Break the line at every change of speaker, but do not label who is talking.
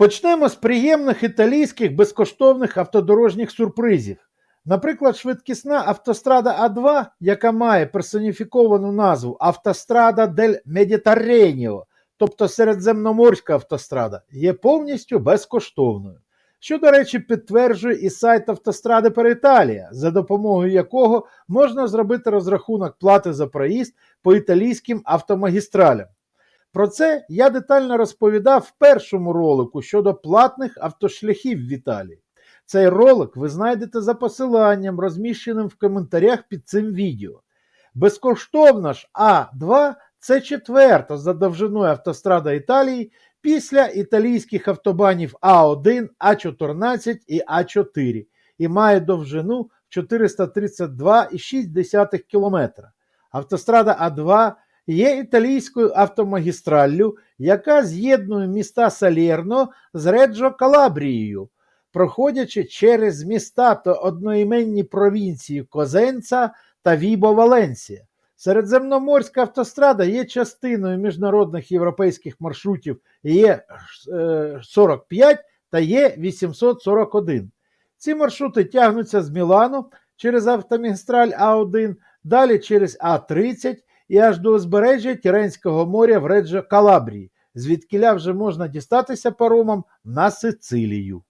Почнемо з приємних італійських безкоштовних автодорожніх сюрпризів. Наприклад, швидкісна автострада А2, яка має персоніфіковану назву Автострада дель Медітереніо, тобто Середземноморська автострада, є повністю безкоштовною. Що, до речі, підтверджує і сайт Автостради per за допомогою якого можна зробити розрахунок плати за проїзд по італійським автомагістралям. Про це я детально розповідав в першому ролику щодо платних автошляхів в Італії. Цей ролик ви знайдете за посиланням, розміщеним в коментарях під цим відео. Безкоштовна ж А2 це четверта за довжиною автострада Італії після італійських автобанів А1, А14 і А4 і має довжину 432,6 км. Автострада А2 є італійською автомагістраллю, яка з'єднує міста Салерно з Реджо Калабрією, проходячи через міста та одноіменні провінції Козенца та Вібо Валенсія. Середземноморська автострада є частиною міжнародних європейських маршрутів Є 45 та Є 841. Ці маршрути тягнуться з Мілану через автомагістраль А1, далі через А30 і аж до узбережжя Тіренського моря в Реджо Калабрії, звідкіля вже можна дістатися паромом на Сицилію.